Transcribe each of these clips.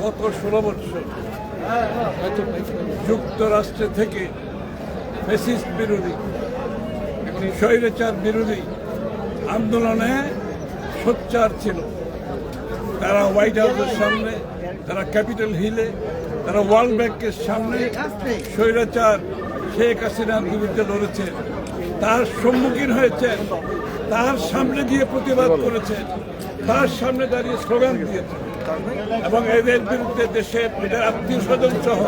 গত ষোলো বছর যুক্তরাষ্ট্রে থেকে ফেসিস্ট বিরোধী স্বৈরাচার বিরোধী আন্দোলনে সোচ্চার ছিল। তারা হোয়াইট হাউসের সামনে, তারা ক্যাপিটাল হিলে, তারা ওয়ার্ল্ড ব্যাংকের সামনে স্বৈরাচার শেখ হাসিনার বিরুদ্ধে লড়েছে। তার সম্মুখীন হয়েছেন তার সামনে দিয়ে প্রতিবাদ করেছেন তার সামনে দাঁড়িয়ে স্লোগান দিয়েছেন। এবং এদের বিরুদ্ধে দেশের এদের আত্মীয় স্বজন সহ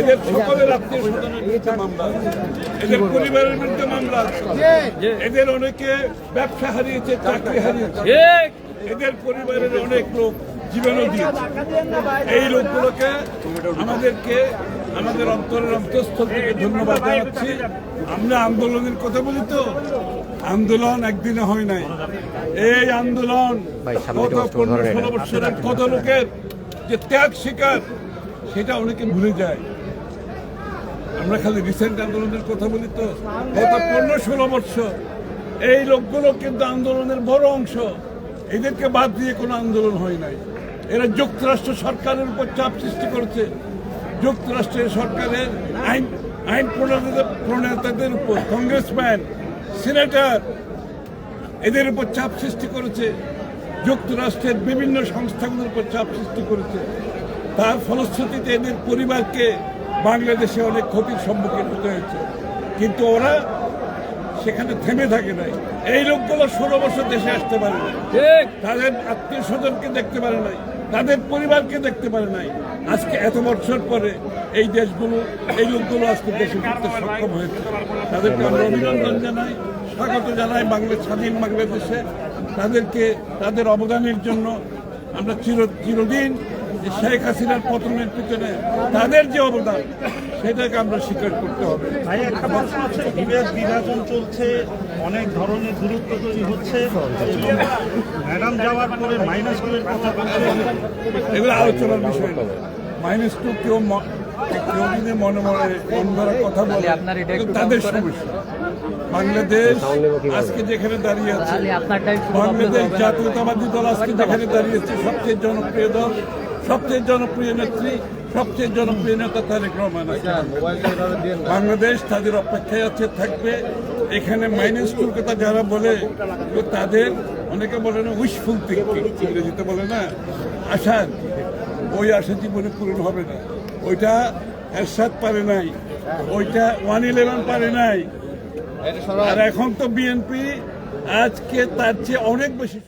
এদের সকলের আত্মীয় স্বজনের বিরুদ্ধে মামলা এদের পরিবারের বিরুদ্ধে মামলা আছে। এদের অনেকে ব্যবসা হারিয়েছে, চাকরি হারিয়েছে। এদের পরিবারের অনেক লোক জীবনও দিয়েছে। এই লোকগুলোকে আমাদেরকে, আমাদের অন্তরের অন্তঃস্থল থেকে ধন্যবাদ জানাচ্ছি। আমরা আন্দোলনের কথা বলি তো। আন্দোলন একদিনে হয় নাই। এই আন্দোলন গত পনেরো ষোলো বছরের কত লোকের যে ত্যাগ শিকার সেটা অনেকে ভুলে যায়। আমরা খালি রিসেন্ট আন্দোলনের কথা বলি তো। গত পনেরো ষোলো বছর এই লোকগুলো কিন্তু আন্দোলনের বড় অংশ। এদেরকে বাদ দিয়ে কোনো আন্দোলন হয় নাই। এরা যুক্তরাষ্ট্র সরকারের উপর চাপ সৃষ্টি করেছে। যুক্তরাষ্ট্রের সরকারের আইন আইন প্রণেতাদের প্রণেতাদের উপর কংগ্রেসম্যান সিনেটর এদের উপর চাপ সৃষ্টি করেছে যুক্তরাষ্ট্রের বিভিন্ন সংস্থাগুলোর উপর চাপ সৃষ্টি করেছে। তার ফলশ্রুতিতে এদের পরিবারকে বাংলাদেশে অনেক ক্ষতির সম্মুখীন হতে হয়েছে। কিন্তু ওরা সেখানে থেমে থাকে নাই। এই লোকগুলো ষোলো বছর দেশে আসতে পারে না তাদের আত্মীয় স্বজনকে দেখতে পারে নাই। তাদের পরিবারকে দেখতে পারে নাই। আজকে এত বছর পরে এই দেশগুলো, এই লোকগুলো আজকে দেশে ফিরতে সক্ষম হয়েছে। তাদেরকে আমরা অভিনন্দন জানাই, স্বাগত জানাই বাংলা স্বাধীন বাংলাদেশে। তাদেরকে, তাদের অবদানের জন্য আমরা চির চিরদিন যে শেখ হাসিনার পতনের পিছনে তাদের যে অবদান সেটাকে আমরা স্বীকার করতে হবে। ভাই একটা প্রশ্ন হচ্ছে বিভেদ বিভাজন চলছে অনেক ধরনের দূরত্ব তৈরি হচ্ছে ম্যাডাম যাওয়ার পরে মাইনাস টুয়ের কথা বলছে। এগুলো আলোচনার বিষয় না। মাইনাস টু কেউ ম- কেউ যদি মনে মনে ধরা কথা বলে আপনার এটা এগুলো একটু তাদের সমস্যা। বাংলাদেশ আজকে যেখানে দাঁড়িয়ে আছে তাহলে বাংলাদেশ জাতীয়তাবাদী দল আজকে যেখানে দাঁড়িয়েছে সবচেয়ে জনপ্রিয় দল সবচেয়ে জনপ্রিয় নেত্রী, সবচেয়ে জনপ্রিয় নেতা তারেক রহমান বাংলাদেশ তাদের অপেক্ষায় আছে, থাকবে। এখানে মাইনাস টুর কথা যারা বলে তাদের অনেকে বলে না উইশফুল ইংরেজিতে বলে না, আশার, ওই আশা জীবনে পূরণ হবে না। ওইটা এরশাদ পারে নাই, ওইটা ওয়ান ইলেভেন পারে নাই। আর এখন তো বিএনপি আজকে তার চেয়ে অনেক বেশি